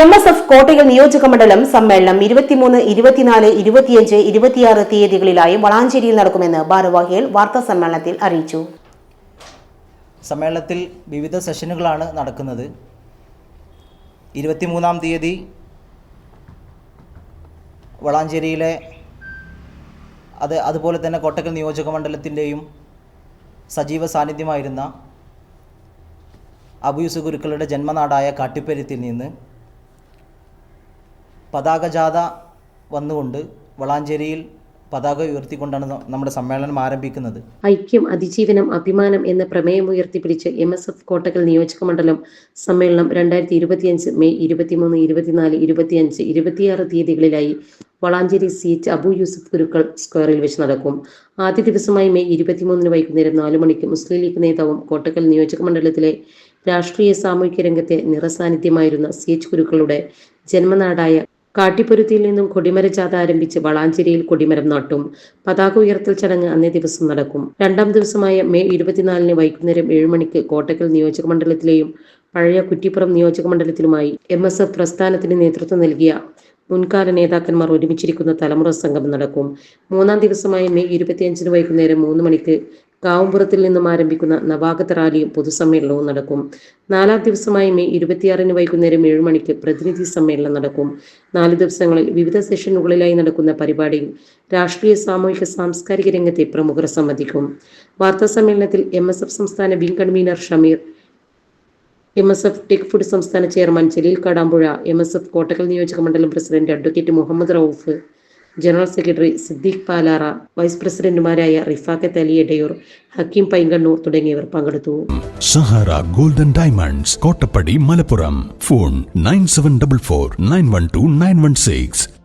M S F Kottayam നിയോജക മണ്ഡലം സമ്മേളനം ഇരുപത്തിമൂന്ന് ഇരുപത്തിനാല് ഇരുപത്തിയഞ്ച് ഇരുപത്തിയാറ് തീയതികളിലായി വളാഞ്ചേരിയിൽ നടക്കുമെന്ന് ഭാരവാഹികൾ വാർത്താ സമ്മേളനത്തിൽ അറിയിച്ചു. സമ്മേളനത്തിൽ വിവിധ സെഷനുകളാണ് നടക്കുന്നത്. ഇരുപത്തിമൂന്നാം തീയതി വളാഞ്ചേരിയിലെ അത് അതുപോലെ തന്നെ കോട്ടക്കൽ നിയോജക മണ്ഡലത്തിന്റെയും സജീവ സാന്നിധ്യമായിരുന്ന അബുയൂസ് ഗുരുക്കളുടെ ജന്മനാടായ കാട്ടിപ്പരുത്തിൽ നിന്ന് പതാക ജാഥ വന്നുകൊണ്ട് വളാഞ്ചേരിയിൽ പതാക ഉയർത്തിക്കൊണ്ടാണ് നമ്മുടെ സമ്മേളനം ആരംഭിക്കുന്നത്. ഐക്യം അതിജീവനം അഭിമാനം എന്ന പ്രമേയം ഉയർത്തിപ്പിടിച്ച് എം എസ് എഫ് കോട്ടക്കൽ നിയോജക മണ്ഡലം സമ്മേളനം രണ്ടായിരത്തി ഇരുപത്തിയഞ്ച് മെയ് ഇരുപത്തിമൂന്ന് ഇരുപത്തിനാല് ഇരുപത്തിയഞ്ച് ഇരുപത്തിയാറ് തീയതികളിലായി വളാഞ്ചേരി സി എച്ച് അബു യൂസഫ് ഗുരുക്കൾ സ്ക്വയറിൽ വെച്ച് നടക്കും. ആദ്യ ദിവസമായി മെയ് ഇരുപത്തിമൂന്നിന് വൈകുന്നേരം നാലു മണിക്ക് മുസ്ലിം ലീഗ് നേതാവും കോട്ടക്കൽ നിയോജക മണ്ഡലത്തിലെ രാഷ്ട്രീയ സാമൂഹിക രംഗത്തെ നിറസാന്നിധ്യമായിരുന്ന സി എച്ച് ഗുരുക്കളുടെ ജന്മനാടായ കാട്ടിപ്പുരുത്തിയിൽ നിന്നും കൊടിമര ജാഥ ആരംഭിച്ച് വളാഞ്ചേരിയിൽ കൊടിമരം നാട്ടും. പതാക ഉയർത്തൽ ചടങ്ങ് അന്നേ ദിവസം നടക്കും. രണ്ടാം ദിവസമായ മെയ് ഇരുപത്തിനാലിന് വൈകുന്നേരം ഏഴ് മണിക്ക് കോട്ടക്കൽ നിയോജക മണ്ഡലത്തിലെയും പഴയ കുറ്റിപ്പുറം നിയോജക മണ്ഡലത്തിലുമായി എം എസ് എഫ് പ്രസ്ഥാനത്തിന് നേതൃത്വം നൽകിയ മുൻകാല നേതാക്കന്മാർ ഒരുമിച്ചിരിക്കുന്ന തലമുറ സംഗമം നടക്കും. മൂന്നാം ദിവസമായ മെയ് ഇരുപത്തിയഞ്ചിന് വൈകുന്നേരം മൂന്ന് മണിക്ക് കാവുംപുറത്തിൽ നിന്നും ആരംഭിക്കുന്ന നവാഗത റാലിയും പൊതുസമ്മേളനവും നടക്കും. നാലാം ദിവസമായ മെയ് ഇരുപത്തിയാറിന് വൈകുന്നേരം ഏഴ് മണിക്ക് പ്രതിനിധി സമ്മേളനം നടക്കും. നാല് ദിവസങ്ങളിൽ വിവിധ സെഷനുകളിലായി നടക്കുന്ന പരിപാടിയിൽ രാഷ്ട്രീയ സാമൂഹിക സാംസ്കാരിക രംഗത്തെ പ്രമുഖർ സംബന്ധിക്കും. വാർത്താ സമ്മേളനത്തിൽ എം എസ് എഫ് സംസ്ഥാന wing convener Shameer M S F tech food സംസ്ഥാന chairman Jaleel Kadampuzha M S F Kottakkal നിയോജക മണ്ഡലം president advocate Muhammad Rauf general secretary Siddique Palara vice പ്രസിഡന്റുമാരായ റിഫാഖത്ത് അലി എടയൂർ ഹക്കീം പൈങ്കണ്ണൂർ തുടങ്ങിയവർ പങ്കെടുത്തു. Sahara golden diamonds Kottappadi Malappuram. Phone nine seven double four nine one two nine one six.